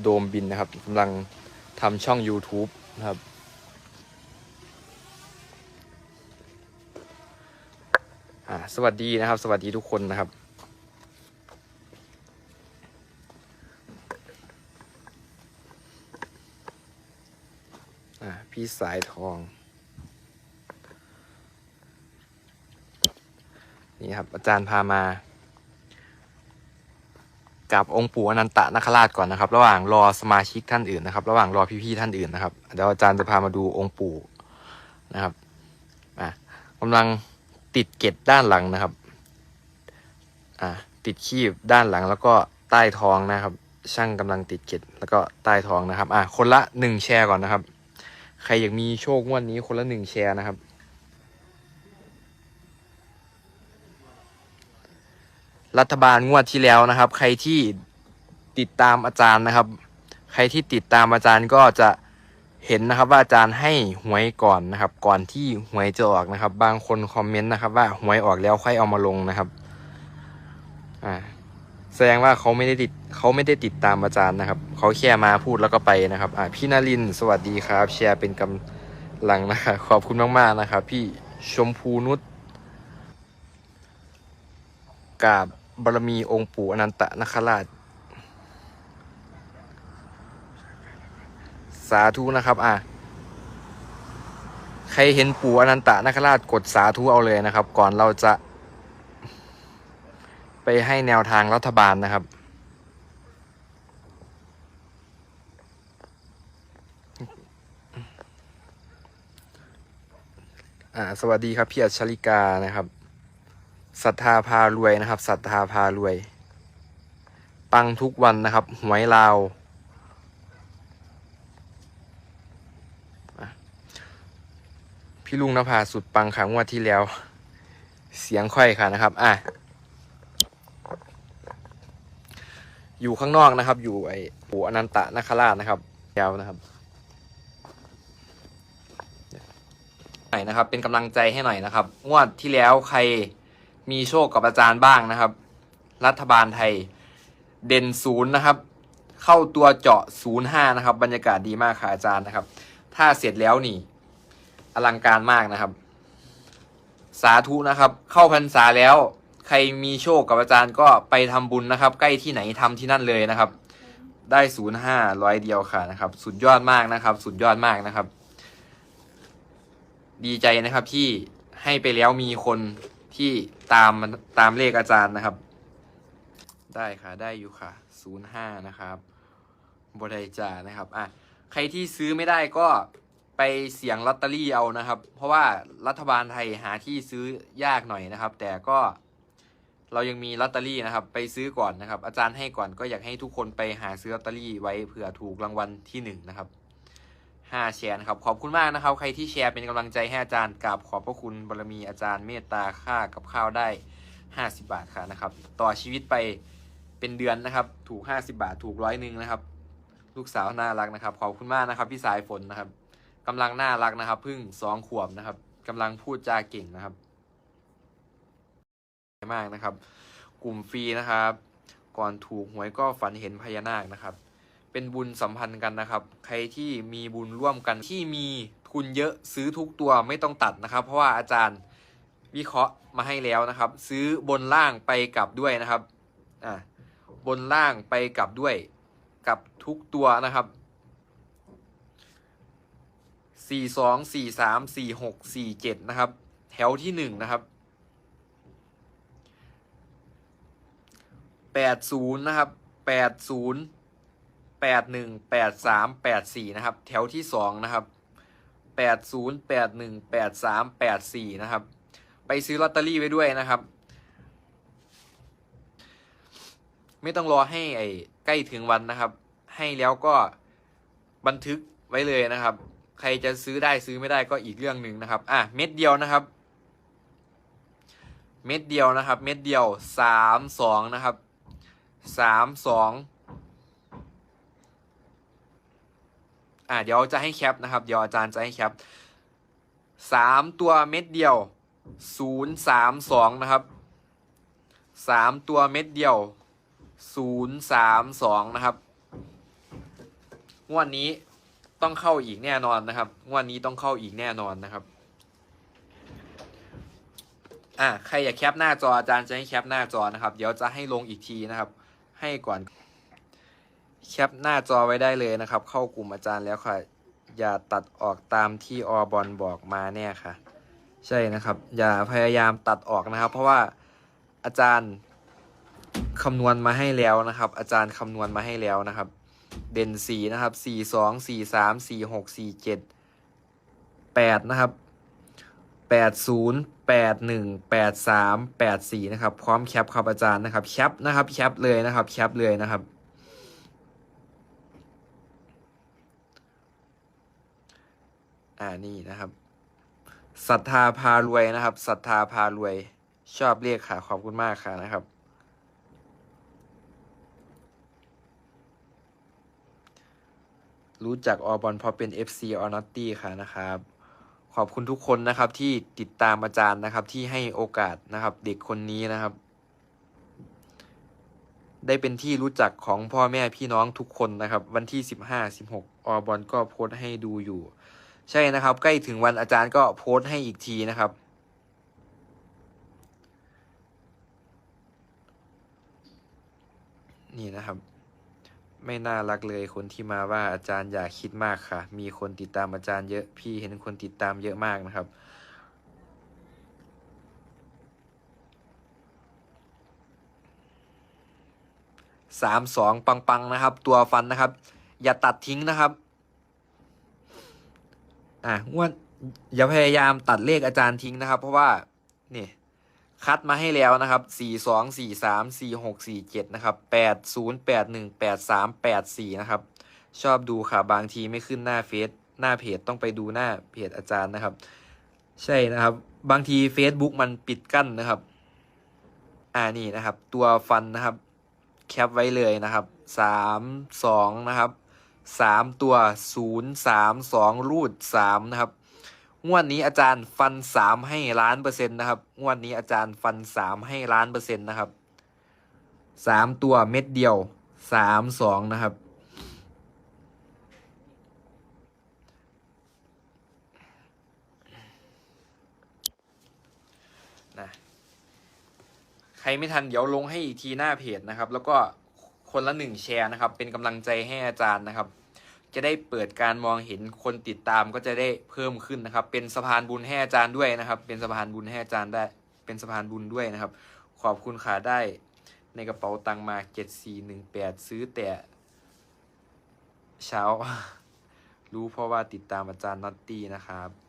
โดมบินนะครับกำลังทำช่อง YouTube นะครับ สวัสดีนะครับ สวัสดีทุกคนนะครับ พี่สายทอง นี่ครับ อาจารย์พามา กับองค์ปู่อนันตนาคราชก่อนนะครับ ระหว่างรอสมาชิกท่านอื่นนะครับ ระหว่างรอพี่ๆท่านอื่นนะครับเดี๋ยวอาจารย์จะพามาดูองค์ปู่นะครับอะกำลังติดเกล็ดด้านหลังนะครับอะติดคีบด้านหลังแล้วก็ใต้ท้องนะครับ ช่างกำลังติดเกล็ดแล้วก็ใต้ท้องนะครับอะคนละหนึ่งแชร์ก่อนนะครับ ใครอยากมีโชคงวดนี้คนละหนึ่งแชร์นะครับ รัฐบาลงวดที่แล้วนะครับ ใครที่ติดตามอาจารย์นะครับ ใครที่ติดตามอาจารย์ก็จะเห็นนะครับว่าอาจารย์ให้หวยก่อนนะครับ ก่อนที่หวยจะออกนะครับ บางคนคอมเมนต์นะครับ ว่าหวยออกแล้วค่อยเอามาลงนะครับอ่าแสดงว่าเขาไม่ได้ติดเขาไม่ได้ติดตามอาจารย์นะครับเขาแค่มาพูดแล้วก็ไปนะครับอ่าพี่นารินสวัสดีครับ แชร์เป็นกำลังนะครับขอบคุณมากๆนะครับ พี่ชมพูนุชกาบ บารมีองค์ปู่อนันตนาคราช สาธุนะครับ อะ ใครเห็นปู่อนันตนาคราชกดสาธุเอาเลยนะครับ ก่อนเราจะ ไปให้แนวทางรัฐบาลนะครับ อ่า สวัสดีครับ พี่อัชริกานะครับ ศรัทธาพารวยนะครับศรัทธาพารวย ปังทุกวันนะครับ หวยลาวพี่ลุงนภาสุดปังขังวดที่แล้ว เสียงค่อยค่ะนะครับ อะ อยู่ข้างนอกนะครับ อยู่ไอ้ปู่อนันตนาคราชนะครับยาวนะครับหน่อยนะครับ เป็นกำลังใจให้หน่อยนะครับ งวดที่แล้วใคร มีโชคกับอาจารย์บ้างนะครับ รัฐบาลไทยเด่นศูนย์นะครับ เข้าตัวเจาะศูนย์ห้านะครับ บรรยากาศดีมากค่ะอาจารย์นะครับ ถ้าเสร็จแล้วนี่ อลังการมากนะครับ สาธุนะครับ เข้าพรรษาแล้ว ใครมีโชคกับอาจารย์ก็ไปทำบุญนะครับ ใกล้ที่ไหนทำที่นั่นเลยนะครับ ได้ศูนย์ห้าร้อยเดียวค่ะนะครับ สุดยอดมากนะครับ สุดยอดมากนะครับ ดีใจนะครับที่ให้ไปแล้วมีคน ที่ตามตามเลขอาจารย์นะครับ ได้ค่ะได้อยู่ค่ะศูนย์ห้านะครับบไดจานะครับอะใครที่ซื้อไม่ได้ก็ไปเสี่ยงลอตเตอรี่เอานะครับ เพราะว่ารัฐบาลไทยหาที่ซื้อยากหน่อยนะครับ แต่ก็เรายังมีลอตเตอรี่นะครับ ไปซื้อก่อนนะครับ อาจารย์ให้ก่อนก็อยากให้ทุกคนไปหาซื้อลอตเตอรี่ไว้เผื่อถูกรางวัลที่หนึ่งนะครับ ห้าแชร์นะครับ ขอบคุณมากนะครับ ใครที่แชร์เป็นกำลังใจให้อาจารย์กราบขอบพระคุณบารมีอาจารย์เมตตาค่ากับข้าวได้ 50 บาทค่ะนะครับ ต่อชีวิตไปเป็นเดือนนะครับ ถูก 50 บาท ถูกร้อยหนึ่งนะครับ ลูกสาวน่ารักนะครับ ขอบคุณมากนะครับ พี่สายฝนนะครับกำลังน่ารักนะครับเพิ่งสองขวบนะครับกำลังพูดจาเก่งนะครับมากนะครับ กลุ่มฟรีนะครับ ก่อนถูกหวยก็ฝันเห็นพญานาคนะครับ เป็นบุญสัมพันธ์กันนะครับ ใครที่มีบุญร่วมกันที่มีทุนเยอะซื้อทุกตัวไม่ต้องตัดนะครับ เพราะว่าอาจารย์วิเคราะห์มาให้แล้วนะครับ ซื้อบนล่างไปกลับด้วยนะครับอ่าบนล่างไปกลับด้วยกับทุกตัวนะครับสี่สองสี่สามสี่หกสี่เจ็ดนะครับ แถวที่หนึ่งนะครับแปดศูนย์นะครับแปดศูนย์ แปดหนึ่งแปดสามแปดสี่นะครับ แถวที่สองนะครับแปดศูนย์แปดหนึ่งแปดสามแปดสี่นะครับ ไปซื้อลอตเตอรี่ไว้ด้วยนะครับ ไม่ต้องรอให้ไอ้ใกล้ถึงวันนะครับ ให้แล้วก็บันทึกไว้เลยนะครับ ใครจะซื้อได้ซื้อไม่ได้ก็อีกเรื่องหนึ่งนะครับ อะเม็ดเดียวนะครับ เม็ดเดียวนะครับ เม็ดเดียวสามสองนะครับสามสอง อ่าเดี๋ยวจะให้แคปนะครับเดี๋ยวอาจารย์จะให้แคปสามตัวเม็ดเดียวศูนย์สามสองนะครับสามตัวเม็ดเดียวศูนย์สามสองนะครับงวดนี้ต้องเข้าอีกแน่นอนนะครับงวดนี้ต้องเข้าอีกแน่นอนนะครับอะใครอยากแคปหน้าจออาจารย์จะให้แคปหน้าจอนะครับ เดี๋ยวจะให้ลงอีกทีนะครับ ให้ก่อน แคปหน้าจอไว้ได้เลยนะครับ เข้ากลุ่มอาจารย์แล้วค่ะ อย่าตัดออกตามที่อบอลบอกมาแน่ค่ะ ใช่นะครับ อย่าพยายามตัดออกนะครับ เพราะว่าอาจารย์คำนวณมาให้แล้วนะครับ อาจารย์คำนวณมาให้แล้วนะครับ เด่นสีนะครับสี่สองสี่สามสี่หกสี่เจ็ดแปดนะครับแปดศูนย์แปดหนึ่งแปดสามแปดสี่นะครับ พร้อมแคปครับอาจารย์นะครับ แคปนะครับ แคปเลยนะครับ แคปเลยนะครับ อ่านี่นะครับศรัทธาพารวยนะครับศรัทธาพารวย ชอบเรียกค่ะ ขอบคุณมากค่ะนะครับ รู้จักอบอลเพราะเป็น FC or n o t t y ค่ะนะครับ ขอบคุณทุกคนนะครับที่ติดตามอาจารย์นะครับที่ให้โอกาสนะครับ เด็กคนนี้นะครับ ได้เป็นที่รู้จักของพ่อแม่พี่น้องทุกคนนะครับ วันที่สิบห้าสิบหกอบอลก็โพสต์ให้ดูอยู่ ใช่นะครับ ใกล้ถึงวันอาจารย์ก็โพสต์ให้อีกทีนะครับ นี่นะครับ ไม่น่ารักเลยคนที่มาว่าอาจารย์อย่าคิดมากค่ะ มีคนติดตามอาจารย์เยอะพี่เห็นคนติดตามเยอะมากนะครับสามสองปังๆนะครับ ตัวฟันนะครับ อย่าตัดทิ้งนะครับ อะงวดอย่าพยายามตัดเลขอาจารย์ทิ้งนะครับ เพราะว่านี่คัดมาให้แล้วนะครับสี่สองสี่สามสี่หกสี่เจ็ดนะครับแปดศูนย์แปดหนึ่งแปดสามแปดสี่นะครับ ชอบดูค่ะบางทีไม่ขึ้นหน้าเฟซหน้าเพจต้องไปดูหน้าเพจอาจารย์นะครับ ใช่นะครับ บางที Facebook มันปิดกั้นนะครับ อ่านี่นะครับ ตัวฟันนะครับ แคปไว้เลยนะครับสามสองนะครับ สามตัวศูนย์สามสองรูดสามนะครับงวดนี้อาจารย์ฟันสามให้ล้านเปอร์เซ็นต์นะครับงวดนี้อาจารย์ฟันสามให้ล้านเปอร์เซ็นต์นะครับสามตัวเม็ดเดียวสามสองนะครับนะใครไม่ทันเดี๋ยวลงให้อีกทีหน้าเพจนะครับ แล้วก็ คนละหนึ่งแชร์นะครับ เป็นกำลังใจให้อาจารย์นะครับ จะได้เปิดการมองเห็นคนติดตามก็จะได้เพิ่มขึ้นนะครับ เป็นสะพานบุญให้อาจารย์ด้วยนะครับ เป็นสะพานบุญให้อาจารย์ได้ เป็นสะพานบุญด้วยนะครับ ขอบคุณค่ะได้ในกระเป๋าตังมาเจ็ดสี่หนึ่งแปดซื้อแต่เช้า รู้เพราะว่าติดตามอาจารย์น็อตตี้นะครับ